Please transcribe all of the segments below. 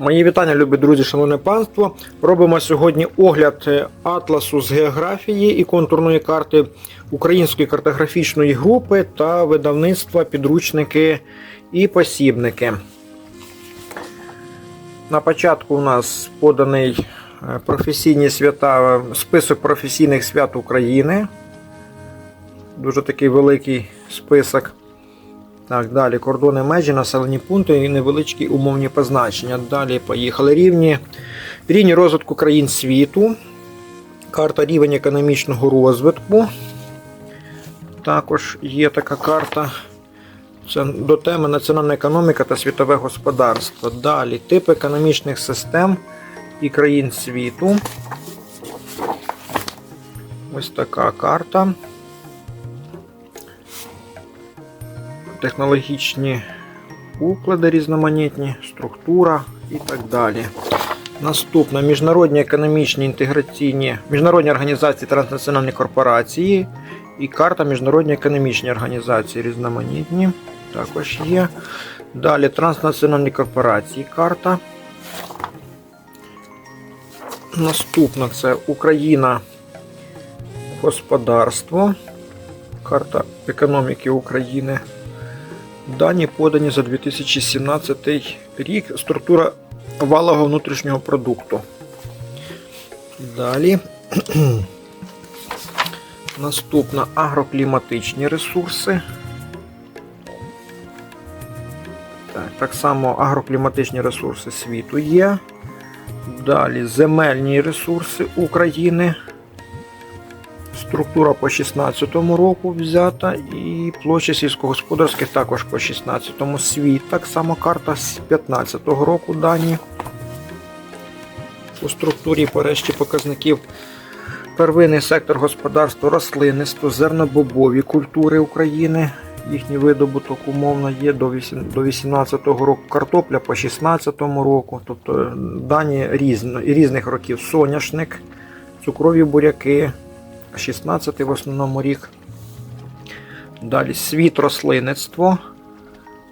Мої вітання, любі друзі, шановне панство. Робимо сьогодні огляд е, атласу з географії і контурної карти Української картографічної групи та видавництва підручники і посібники. На початку у нас поданий е, професійні свята, список професійних свят України. Дуже такий великий список. Так, далі кордони межі, населені пункти і невеличкі умовні позначення. Далі поїхали рівні. Рівні розвитку країн світу. Карта рівень економічного розвитку. Також є така карта. Це до теми національна економіка та світове господарство. Далі тип економічних систем і країн світу. Ось така карта. Технологічні уклади різноманітні, структура і так далі. Наступна міжнародні економічні інтеграційні міжнародні організації транснаціональні корпорації і карта міжнародні економічні організації різноманітні. Також є. Далі транснаціональні корпорації карта. Наступна це Україна господарство. Карта економіки України. Дані подані за 2017 рік. Структура валового внутрішнього продукту. Далі. Наступна агрокліматичні ресурси. Так, так само агрокліматичні ресурси світу є. Далі земельні ресурси України. Структура по 16 року взята і площа сільськогосподарських також по 16 світ. Так само карта з 15 року дані. У структурі по решті показників первинний сектор господарства, рослинництво, зернобобові культури України. Їхній видобуток умовно є до 18 року картопля по 16 року. Тобто дані різно, різних років соняшник, цукрові буряки. 16 в основному рік. Далі світ рослинництво.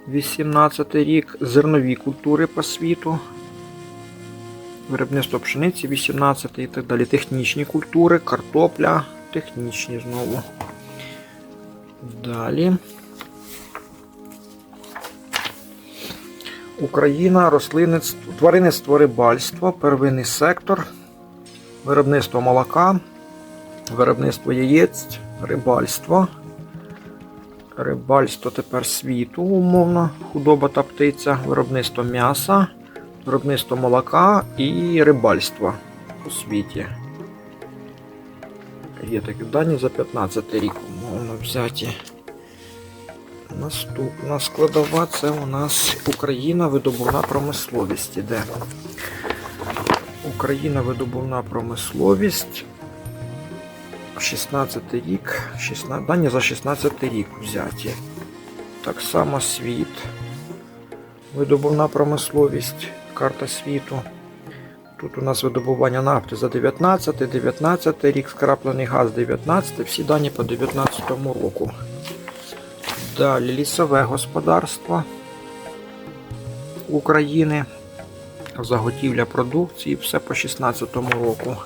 18 рік. Зернові культури по світу. Виробництво пшениці 18 і так далі. Технічні культури, картопля, технічні знову. Далі. Україна, рослинництво, тваринництво, рибальство, первинний сектор, виробництво молока. Виробництво яєць, рибальство. Рибальство тепер світу, умовно, худоба та птиця, виробництво м'яса, виробництво молока і рибальство у світі. Є такі дані за 15 рік, умовно взяті. Наступна складова це у нас Україна видобувна промисловість іде. Україна видобувна промисловість. 16 рік, 16, дані за 16 рік взяті. Так само світ, видобувна промисловість, карта світу. Тут у нас видобування нафти за 19, 19 рік, скраплений газ 19, всі дані по 19 року. Далі лісове господарство України, заготівля продукції, все по 16 року.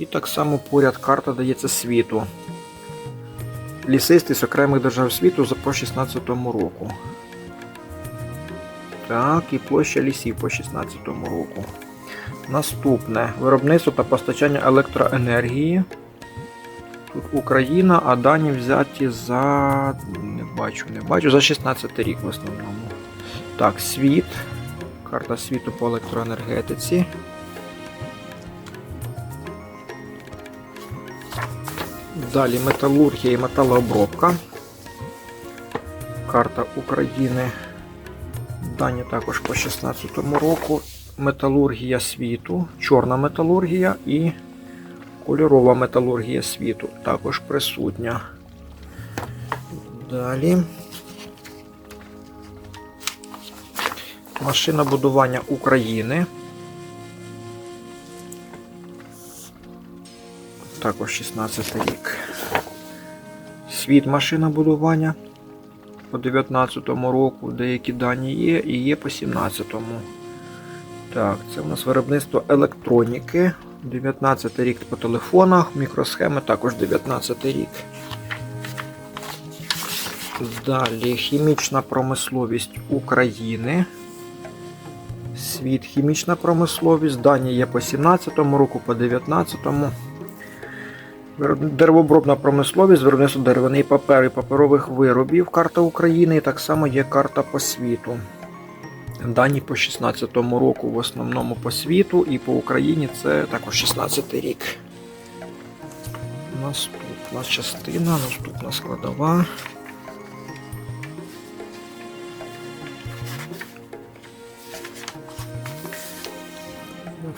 І так само поряд карта дається світу. Лісистий з окремих держав світу за по 16 року. Так, і площа лісів по 16 року. Наступне виробництво та постачання електроенергії. Тут Україна, а дані взяті за. не бачу, не бачу, за 16 рік в основному. Так, світ. Карта світу по електроенергетиці. Далі металургія і металообробка. Карта України. Дані також по 16 року. Металургія світу, чорна металургія і кольорова металургія світу також присутня. Далі. Машинобудування України. Також 16 рік. Світ машинобудування по 19 року. Деякі дані є і є по 17-му. Так, це у нас виробництво електроніки. 19 рік по телефонах, мікросхеми також 19 рік. Далі хімічна промисловість України. Світ хімічна промисловість. Дані є по 17-му року, по 19-му. Деревообробна промисловість, виробництво деревини, паперу і паперових виробів. Карта України. І так само є карта по світу. Дані по 16-му року в основному по світу і по Україні це також 16 рік. Наступна частина, наступна складова.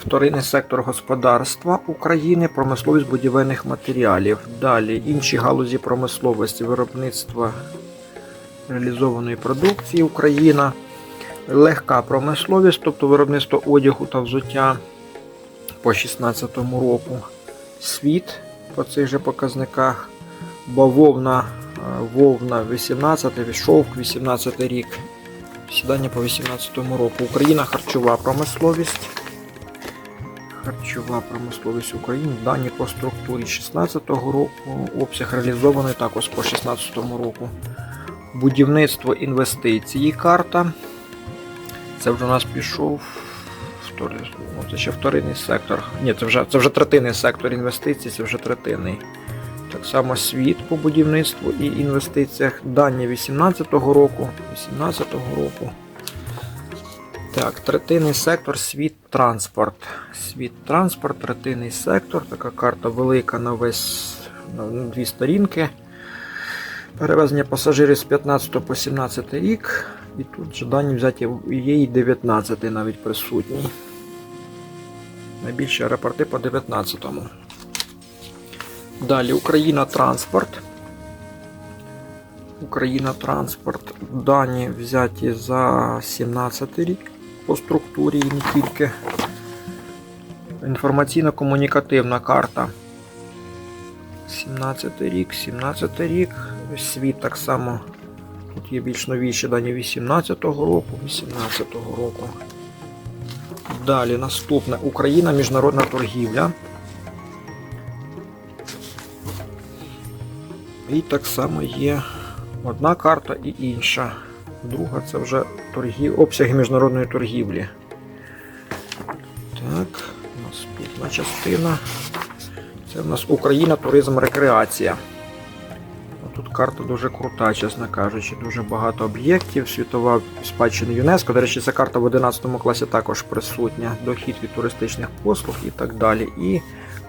Вторинний сектор господарства України, промисловість будівельних матеріалів. Далі інші галузі промисловості, виробництва реалізованої продукції Україна, легка промисловість, тобто виробництво одягу та взуття по 16 року. Світ по цих же показниках, бавовна, вовна 18, шовк 18 рік. Сідання по 18 року. Україна харчова промисловість. Харчова промисловість України. Дані по структурі 16 року. Обсяг реалізований також по 16 року. Будівництво інвестиції карта. Це вже у нас пішов ну, це ще вторинний сектор. Ні, це вже, це вже третинний сектор інвестицій, це вже третинний. Так само світ по будівництву і інвестиціях. Дані 18-го року. 18-го року. Так, третинний сектор світ транспорт. Світ транспорт, третинний сектор. Така карта велика на весь на дві сторінки. Перевезення пасажирів з 15 по 17 рік. І тут же дані взяті є і 19 навіть присутній. Найбільші аеропорти по 19-му. Далі Україна транспорт. Україна транспорт. Дані взяті за 17 рік по структурі і не тільки. Інформаційно-комунікативна карта. 17 рік, 17 рік. Світ так само. Тут є більш новіші дані 18-го року, 18-го року. Далі наступне Україна міжнародна торгівля. І так само є одна карта і інша. Друга це вже торгів... обсяги міжнародної торгівлі. Так, наступна частина. Це в нас Україна, туризм, рекреація. Тут карта дуже крута, чесно кажучи, дуже багато об'єктів, світова спадщина ЮНЕСКО. До речі, ця карта в 11 класі також присутня, дохід від туристичних послуг і так далі. І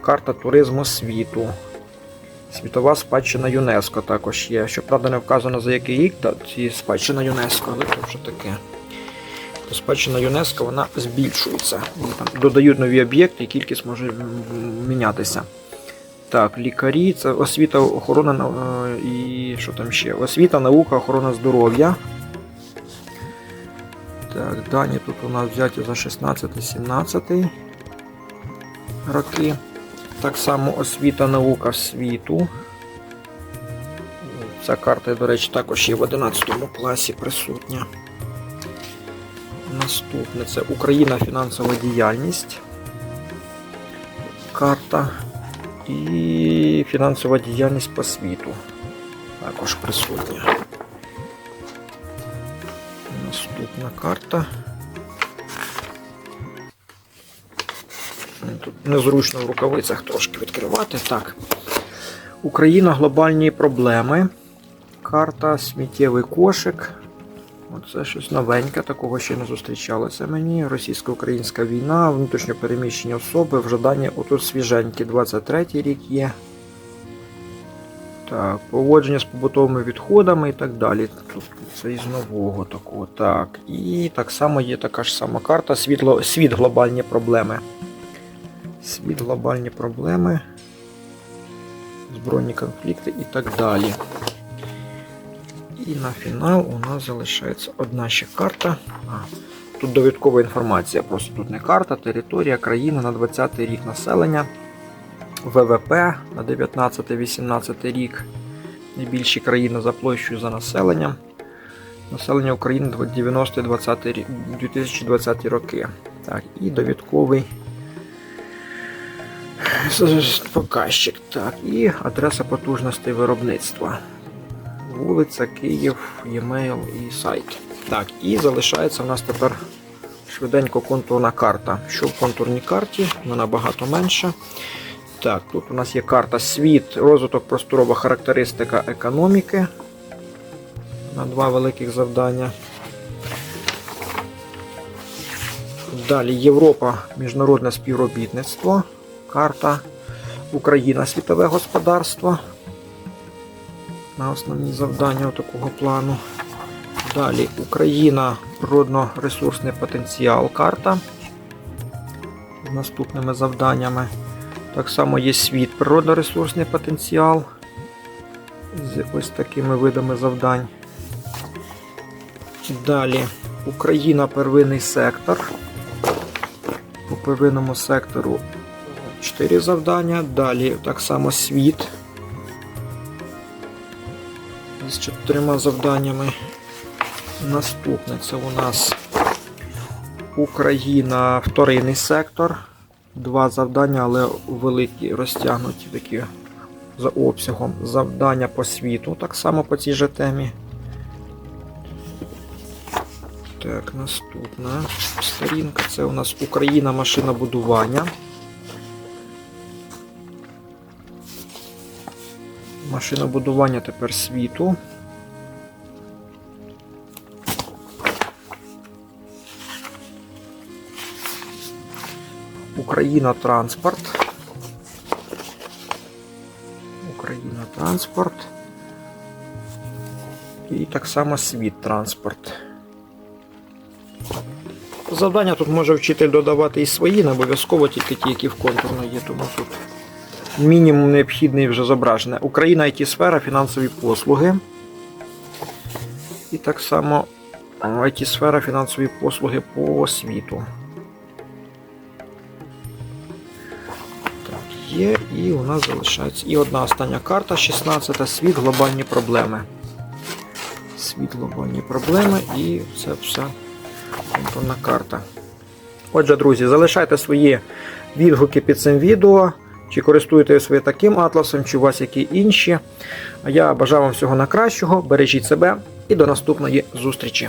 карта туризму світу. Світова спадщина ЮНЕСКо також є. Щоправда, не вказано за який рік та ці спадщина ЮНЕСКО, але це вже таке. Спадщина ЮНЕСКО вона збільшується. Там додають нові об'єкти і кількість може мінятися. Так, лікарі, це освіта, охорона е, і що там ще? Освіта, наука, охорона здоров'я. Так, дані тут у нас взяті за 16-17 роки. Так само освіта, наука світу. Ця карта, до речі, також є в 11 класі присутня. Наступне це Україна фінансова діяльність. Карта. І фінансова діяльність по світу. Також присутня. Наступна карта. Тут незручно в рукавицях трошки відкривати. Так. Україна глобальні проблеми. Карта, сміттєвий кошик. Оце щось новеньке, такого ще не зустрічалося мені. Російсько-українська війна, внутрішньо переміщені особи, вже дані отут свіженькі, 23 рік є. Так, поводження з побутовими відходами і так далі. Тут це із нового такого. Так. І так само є така ж сама карта. Світло, світ глобальні проблеми. Світ глобальні проблеми. Збройні конфлікти і так далі. І на фінал у нас залишається одна ще карта. А, тут довідкова інформація, просто тут не карта, територія, країна на 20 й рік населення, ВВП на 19-18 рік. Найбільші країни за площею за населенням. Населення України 90-20 рі- 2020 роки. Так, і довідковий показчик. Так, і адреса потужностей виробництва. Вулиця, Київ, e-mail і сайт. Так, і залишається в нас тепер швиденько контурна карта. Що в контурній карті? Вона набагато менша. Так, тут у нас є карта світ, розвиток просторова характеристика економіки. На два великих завдання. Далі Європа, міжнародне співробітництво. Карта Україна, світове господарство. На основні завдання такого плану. Далі Україна, природно-ресурсний потенціал. Карта з наступними завданнями. Так само є світ, природно-ресурсний потенціал з ось такими видами завдань. Далі Україна первинний сектор. По первинному сектору 4 завдання. Далі так само світ з чотирма завданнями. Наступне це у нас Україна вторинний сектор. Два завдання, але великі, розтягнуті такі за обсягом. Завдання по світу, так само по цій же темі. Так, наступна сторінка. Це у нас Україна машинобудування. Машинобудування тепер світу. Україна транспорт. Україна транспорт. І так само світ транспорт. Завдання тут може вчитель додавати і свої, не обов'язково тільки ті, які в контурно є, тому тут мінімум необхідний вже зображене. Україна it сфера фінансові послуги. І так само it сфера фінансові послуги по світу. Так, є, і у нас залишається і одна остання карта, 16 світ, глобальні проблеми. Світ, глобальні проблеми, і це все контурна карта. Отже, друзі, залишайте свої відгуки під цим відео. Чи користуєтесь ви таким атласом, чи у вас які інші. Я бажаю вам всього найкращого, бережіть себе і до наступної зустрічі.